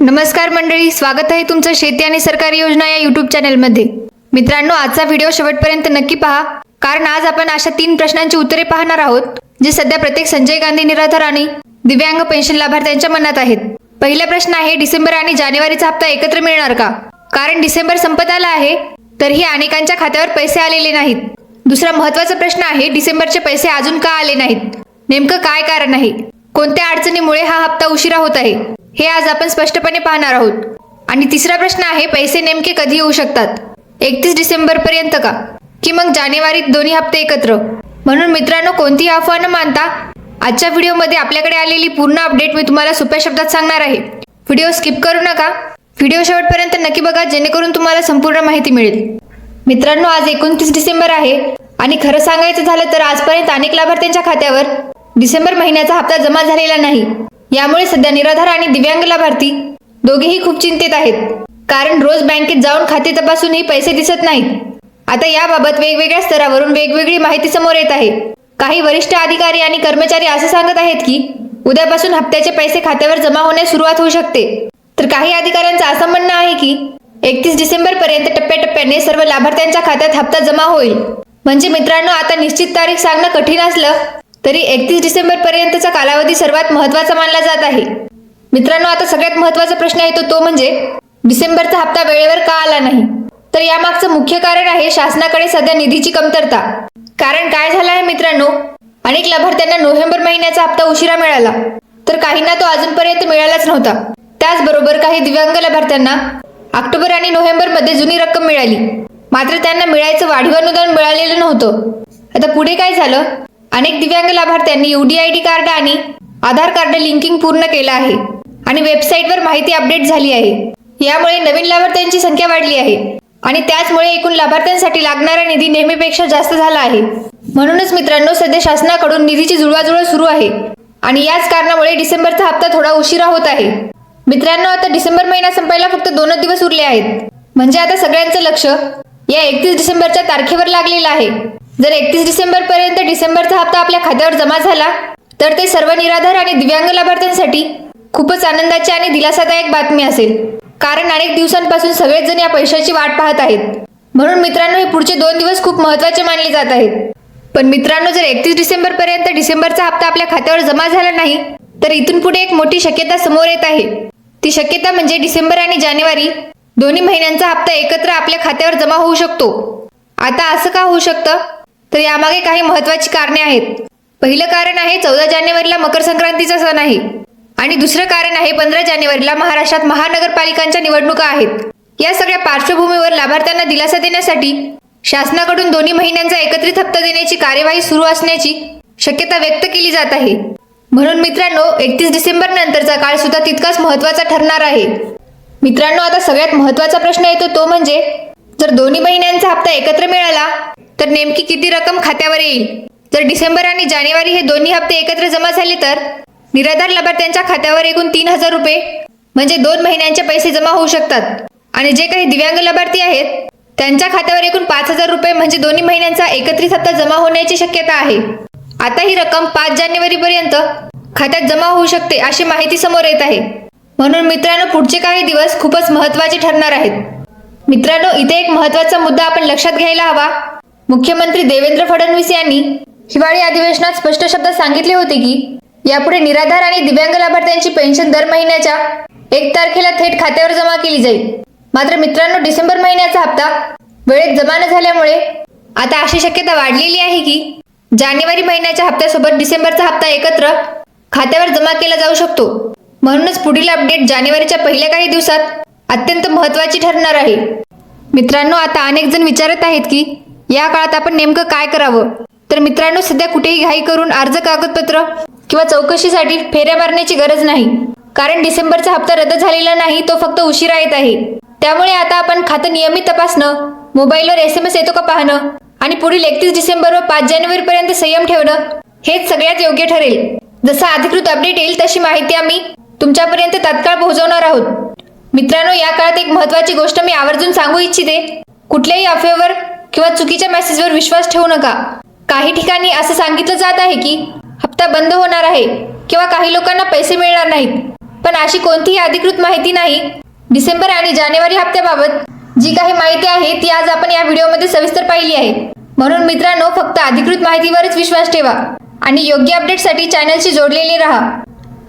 नमस्कार मंडळी स्वागत आहे तुमचं शेती आणि सरकारी योजना या युट्यूब चॅनलमध्ये मित्रांनो आजचा व्हिडिओ शेवटपर्यंत नक्की पहा कारण आज आपण अशा तीन प्रश्नांची उत्तरे पाहणार आहोत जे सध्या प्रत्येक संजय गांधी निराधार आणि दिव्यांग पेन्शन लाभार्थ्यांच्या मनात आहेत. पहिला प्रश्न आहे डिसेंबर आणि जानेवारीचा हप्ता एकत्र मिळणार का? कारण डिसेंबर संपत आला आहे तरीही अनेकांच्या खात्यावर पैसे आलेले नाहीत. दुसरा महत्त्वाचा प्रश्न आहे डिसेंबरचे पैसे अजून का आले नाहीत? नेमकं काय कारण आहे? कोणत्या अडचणीमुळे हा हप्ता उशिरा होत आहे? हे आज आपण स्पष्टपणे पाहणार आहोत. आणि तिसरा प्रश्न आहे पैसे नेमके कधी येऊ शकतात? एकतीस डिसेंबर पर्यंत का? की मग जानेवारीत दोन्ही हप्ते एकत्र? म्हणून मित्रांनो कोणतीही अफवा न मानता आजच्या व्हिडिओमध्ये आपल्याकडे आलेली पूर्ण अपडेट मी तुम्हाला सोप्या शब्दात सांगणार आहे. व्हिडिओ स्किप करू नका. व्हिडिओ शेवटपर्यंत नक्की बघा जेणेकरून तुम्हाला संपूर्ण माहिती मिळेल. मित्रांनो आज एकोणतीस डिसेंबर आहे आणि खरं सांगायचं झालं तर आजपर्यंत अनेक लाभार्थ्यांच्या खात्यावर डिसेंबर महिन्याचा हप्ता जमा झालेला नाही. यामुळे सध्या निराधार आणि दिव्यांग लाभार्थी दोघेही खूप चिंतेत आहेत. कारण रोज बँकेत जाऊन खाते तपासूनही पैसे दिसत नाहीत. आता याबाबत वेगवेगळ्या स्तरावरून वेगवेगळी माहिती समोर येत आहे. काही वरिष्ठ अधिकारी आणि कर्मचारी असं सांगत आहेत की उद्यापासून हप्त्याचे पैसे खात्यावर जमा होण्यास सुरुवात होऊ शकते. तर काही अधिकाऱ्यांचं असं म्हणणं आहे की एकतीस डिसेंबर पर्यंत टप्प्याटप्प्याने सर्व लाभार्थ्यांच्या खात्यात हप्ता जमा होईल. म्हणजे मित्रांनो आता निश्चित तारीख सांगणं कठीण असलं तरी एकतीस डिसेंबर पर्यंतचा कालावधी सर्वात महत्त्वाचा मानला जात आहे. मित्रांनो आता सगळ्यात महत्त्वाचा प्रश्न येतो तो म्हणजे डिसेंबरचा हप्ता वेळेवर का आला नाही? तर यामागचं मुख्य कारण आहे शासनाकडे सध्या निधीची कमतरता. कारण काय झालं आहे मित्रांनो? अनेक लाभार्थ्यांना नोव्हेंबर महिन्याचा हप्ता उशिरा मिळाला. तर काहींना तो अजूनपर्यंत मिळालाच नव्हता. त्याचबरोबर काही दिव्यांग लाभार्थ्यांना ऑक्टोबर आणि नोव्हेंबरमध्ये जुनी रक्कम मिळाली. मात्र त्यांना मिळायचं वाढीव अनुदान मिळालेलं नव्हतं. आता पुढे काय झालं? अनेक दिव्यांग लाभार्थ्यांनी युडीआयडी कार्ड आणि आधार कार्ड लिंकिंग पूर्ण केलं आहे. आणि वेबसाईटवर माहिती अपडेट झाली आहे. यामुळे नवीन लाभार्थ्यांची संख्या वाढली आहे. आणि त्याचमुळे एकूण लाभार्थ्यांसाठी लागणारा निधी नेहमीपेक्षा जास्त झाला आहे. म्हणूनच मित्रांनो सध्या शासनाकडून निधीची जुळवाजुळव सुरू आहे. आणि याच कारणामुळे डिसेंबरचा हप्ता थोडा उशिरा होत आहे. मित्रांनो आता डिसेंबर महिना संपायला फक्त दोनच दिवस उरले आहेत. म्हणजे आता सगळ्यांचं लक्ष या एकतीस डिसेंबरच्या तारखेवर लागलेलं आहे. जर एकतीस डिसेंबर पर्यंत डिसेंबरचा हप्ता आपल्या खात्यावर जमा झाला तर ते सर्व निराधार आणि दिव्यांग लाभार्थ्यांसाठी खूपच आनंदाची आणि दिलासादायक बातमी असेल. कारण अनेक दिवसांपासून सगळेच जण या पैशाची वाट पाहत आहेत. म्हणून मित्रांनो हे पुढचे दोन दिवस खूप महत्त्वाचे मानले जात आहेत. पण मित्रांनो जर एकतीस डिसेंबर पर्यंत डिसेंबरचा हप्ता आपल्या खात्यावर जमा झाला नाही तर इथून पुढे एक मोठी शक्यता समोर येत आहे. ती शक्यता म्हणजे डिसेंबर आणि जानेवारी दोन्ही महिन्यांचा हप्ता एकत्र आपल्या खात्यावर जमा होऊ शकतो. आता असं का होऊ शकतं? तर यामागे काही महत्वाची कारणे आहेत. पहिलं कारण आहे चौदा जानेवारीला मकर संक्रांतीचा सण आहे. आणि दुसरं कारण आहे पंधरा जानेवारीला महाराष्ट्रात महानगरपालिकांच्या निवडणुका आहेत. या सगळ्या पार्श्वभूमीवर लाभार्थ्यांना दिलासा देण्यासाठी शासनाकडून दोन्ही महिन्यांचा एकत्रित हप्ता देण्याची कार्यवाही सुरू असण्याची शक्यता व्यक्त केली जात आहे. म्हणून मित्रांनो एकतीस डिसेंबर नंतरचा काळ सुद्धा तितकाच महत्त्वाचा ठरणार आहे. मित्रांनो आता सगळ्यात महत्त्वाचा प्रश्न येतो तो म्हणजे जर दोन्ही महिन्यांचा हप्ता एकत्र मिळाला तर नेमकी किती रक्कम खात्यावर येईल? जर डिसेंबर आणि जानेवारी हे दोन्ही हप्ते एकत्र जमा झाले तर? निराधार लाभार्थ्यांच्या खात्यावर एकूण तीन हजार रुपये म्हणजे दोन महिन्यांचे पैसे जमा होऊ शकतात. आणि जे काही दिव्यांग लाभार्थी आहेत त्यांच्या खात्यावर एकूण पाच हजार रुपये म्हणजे दोन्ही महिन्यांचा एकत्रित हप्ता जमा होण्याची शक्यता आहे. आता ही रक्कम पाच जानेवारी पर्यंत खात्यात जमा होऊ शकते अशी माहिती समोर येत आहे. म्हणून मित्रांनो पुढचे काही दिवस खूपच महत्त्वाचे ठरणार आहेत. मित्रांनो इथे एक महत्त्वाचा मुद्दा आपण लक्षात घ्यायला हवा. मुख्यमंत्री देवेंद्र फडणवीस यांनी हिवाळी अधिवेशनात स्पष्ट शब्दात सांगितले होते की यापुढे निराधार आणि दिव्यांग लाभार्थ्यांची पेन्शन दर महिन्याच्या एक तारखेला थेट खात्यावर जमा केली जाईल. मात्र मित्रांनो डिसेंबर महिन्याचा हप्ता वेळेत जमा न झाल्यामुळे आता अशी शक्यता वाढलेली आहे की जानेवारी महिन्याच्या हप्त्यासोबत डिसेंबरचा हप्ता एकत्र खात्यावर जमा केला जाऊ शकतो. म्हणूनच पुढील अपडेट जानेवारीच्या पहिल्या काही दिवसात अत्यंत महत्वाची ठरणार आहे. मित्रांनो आता अनेक जण विचारत आहेत की या काळात आपण नेमकं काय करावं? तर मित्रांनो सध्या कुठेही घाई करून अर्ज कागदपत्र किंवा चौकशीसाठी फेऱ्या मारण्याची गरज नाही. कारण डिसेंबरचा हप्ता रद्द झालेला नाही तो फक्त उशिरा येत आहे. त्यामुळे आता आपण खातं नियमित तपासणं मोबाईलवर एस एम एस येतो का पाहणं आणि पुढील एकतीस डिसेंबर व पाच जानेवारी पर्यंत संयम ठेवणं हेच सगळ्यात योग्य ठरेल. जसं अधिकृत अपडेट येईल तशी माहिती आम्ही तुमच्यापर्यंत तात्काळ पोहोचवणार आहोत. मित्रांनो या काळात एक महत्वाची गोष्ट मी आवर्जून सांगू इच्छिते. कुठल्याही अफेवर किंवा चुकीच्या मेसेजवर विश्वास ठेवू नका. काही ठिकाणी असं सांगितलं जात आहे की हप्ता बंद होणार आहे किंवा काही लोकांना पैसे मिळणार नाहीत. पण अशी कोणतीही अधिकृत माहिती नाही. डिसेंबर आणि जानेवारी हप्त्याबाबत जी काही माहिती आहे ती आज आपण या व्हिडिओमध्ये सविस्तर पाहिली आहे. म्हणून मित्रांनो फक्त अधिकृत माहितीवरच विश्वास ठेवा आणि योग्य अपडेटसाठी चॅनलशी जोडलेले राहा.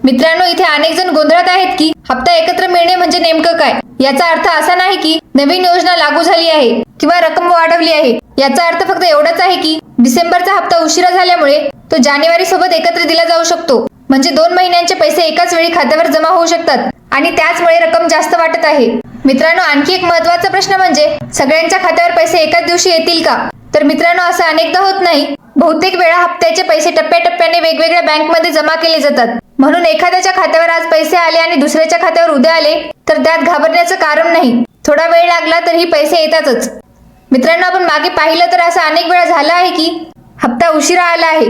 मित्रांनो इथे अनेक जण गोंधळात आहेत की हप्ता एकत्र मिळणे म्हणजे नेमकं काय? याचा अर्थ असा नाही की नवीन योजना लागू झाली आहे. किंवा रक्कम वाढवली आहे. याचा अर्थ फक्त एवढाच आहे की डिसेंबरचा हप्ता उशिरा झाल्यामुळे तो जानेवारी सोबत एकत्र दिला जाऊ शकतो. म्हणजे दोन महिन्यांचे पैसे एकाच वेळी खात्यावर जमा होऊ शकतात आणि त्याचमुळे रक्कम जास्त वाटत आहे. मित्रांनो आणखी एक महत्त्वाचा प्रश्न म्हणजे सगळ्यांच्या खात्यावर पैसे एकाच दिवशी येतील का? तर मित्रांनो असं अनेकदा होत नाही. बहुतेक वेळा हप्त्याचे पैसे टप्प्याटप्प्याने वेगवेगळ्या बँकमध्ये जमा केले जातात. म्हणून एखाद्याच्या खात्यावर आज पैसे आले आणि दुसऱ्याच्या खात्यावर उद्या आले तर त्यात घाबरण्याचं कारण नाही. थोडा वेळ लागला तरीही पैसे येतातच. मित्रांनो आपण मागे पाहिलं तर असं अनेक वेळा झालं आहे की हप्ता उशिरा आला आहे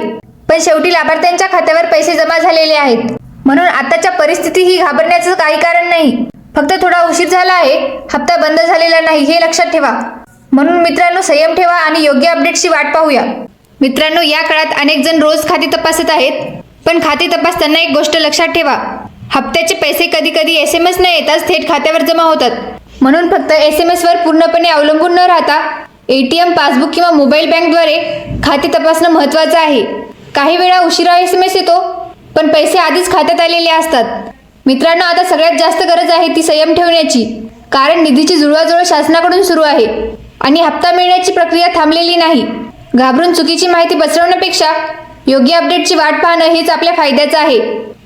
पण शेवटी लाभार्थ्यांच्या खात्यावर पैसे जमा झालेले आहेत. म्हणून आताच्या परिस्थिती ही घाबरण्याचं काही कारण नाही. फक्त थोडा उशीर झाला आहे हप्ता बंद झालेला नाही हे लक्षात ठेवा. म्हणून मित्रांनो संयम ठेवा आणि योग्य अपडेटची वाट पाहूया. मित्रांनो या काळात अनेक जण रोज खाते तपासत आहेत पण खाते तपासताना एक गोष्ट लक्षात ठेवा. हप्त्याचे पैसे कधी कधी एस एम एस न येताच थेट खात्यावर जमा होतात. म्हणून फक्त एस एम एसवर पूर्णपणे अवलंबून न राहता ए टी एम पासबुक किंवा मोबाईल बँकद्वारे खाते तपासणं महत्त्वाचं आहे. काही वेळा उशिरा एस एम एस येतो पण पैसे आधीच खात्यात आलेले असतात. मित्रांनो आता सगळ्यात जास्त गरज आहे ती संयम ठेवण्याची कारण निधीची जुळवाजुळव शासनाकडून सुरू आहे आणि हप्ता मिळण्याची प्रक्रिया थांबलेली नाही. घाबरून चुकीची माहिती पसरवण्यापेक्षा योग्य अपडेटची वाट पाहणं हेच आपल्या फायद्याचं आहे.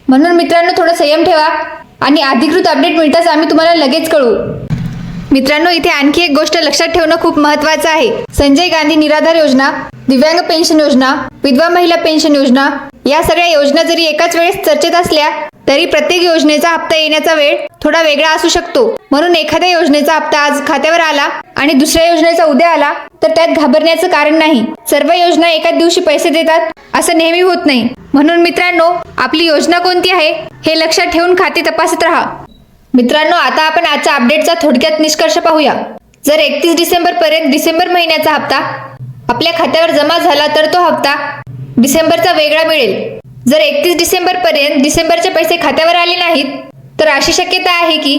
म्हणून मित्रांनो थोडं संयम ठेवा आणि अधिकृत अपडेट मिळताच आम्ही तुम्हाला लगेच कळवू. मित्रांनो इथे आणखी एक गोष्ट लक्षात ठेवणं खूप महत्वाचं आहे. संजय गांधी निराधार योजना दिव्यांग पेन्शन योजना विधवा महिला पेन्शन योजना या सगळ्या योजना जरी एकाच वेळेस चर्चेत असल्या तरी प्रत्येक योजनेचा हप्ता येण्याचा वेळ थोडा वेगळा असू शकतो. म्हणून एखाद्या योजनेचा हप्ता आज खात्यावर आला आणि दुसऱ्या योजनेचा उद्या आला तर त्यात घाबरण्याचं कारण नाही. सर्व योजना एकाच दिवशी पैसे देतात असं नेहमी होत नाही. म्हणून मित्रांनो आपली योजना कोणती आहे हे लक्षात ठेवून खाते तपासत राहा. मित्रांनो आता आपण आजच्या अपडेटचा थोडक्यात निष्कर्ष पाहूया. जर एकतीस डिसेंबर पर्यंत डिसेंबर महिन्याचा हप्ता आपल्या खात्यावर जमा झाला तर तो हप्ता डिसेंबरचा वेगळा मिळेल. जर एकतीस डिसेंबर पर्यंत डिसेंबरचे पैसे खात्यावर आले नाहीत तर अशी शक्यता आहे की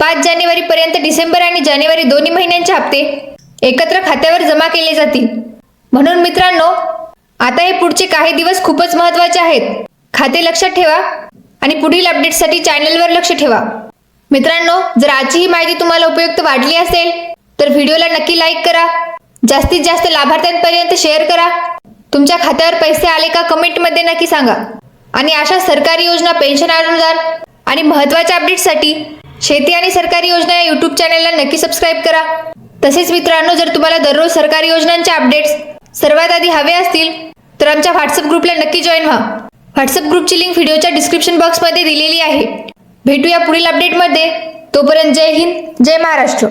पाच जानेवारी पर्यंत डिसेंबर आणि जानेवारी दोन्ही महिन्यांचे हप्ते एकत्र खात्यावर जमा केले जातील. म्हणून मित्रांनो आता हे पुढचे काही दिवस खूपच महत्त्वाचे आहेत. खाते लक्षात ठेवा आणि पुढील अपडेटसाठी चॅनलवर लक्ष ठेवा. मित्रांनो जर आजची ही माहिती तुम्हाला उपयुक्त वाटली असेल तर व्हिडिओला नक्की लाईक करा. जास्तीत जास्त लाभार्थ्यांपर्यंत शेअर करा. तुमच्या खात्यावर पैसे आले का कमेंटमध्ये नक्की सांगा. आणि अशा सरकारी योजना पेन्शन अनुदान आणि महत्त्वाच्या अपडेट्ससाठी शेती आणि सरकारी योजना या यूट्यूब चॅनलला नक्की सबस्क्राईब करा. तसेच मित्रांनो जर तुम्हाला दररोज सरकारी योजनांचे अपडेट्स सर्वात आधी हवे असतील तर आमच्या व्हॉट्सअप ग्रुपला नक्की जॉईन व्हा. व्हॉट्सअप ग्रुपची लिंक व्हिडिओच्या डिस्क्रिप्शन बॉक्समध्ये दिलेली आहे. भेटूया पुढील अपडेटमध्ये तोपर्यंत जय हिंद जय महाराष्ट्र.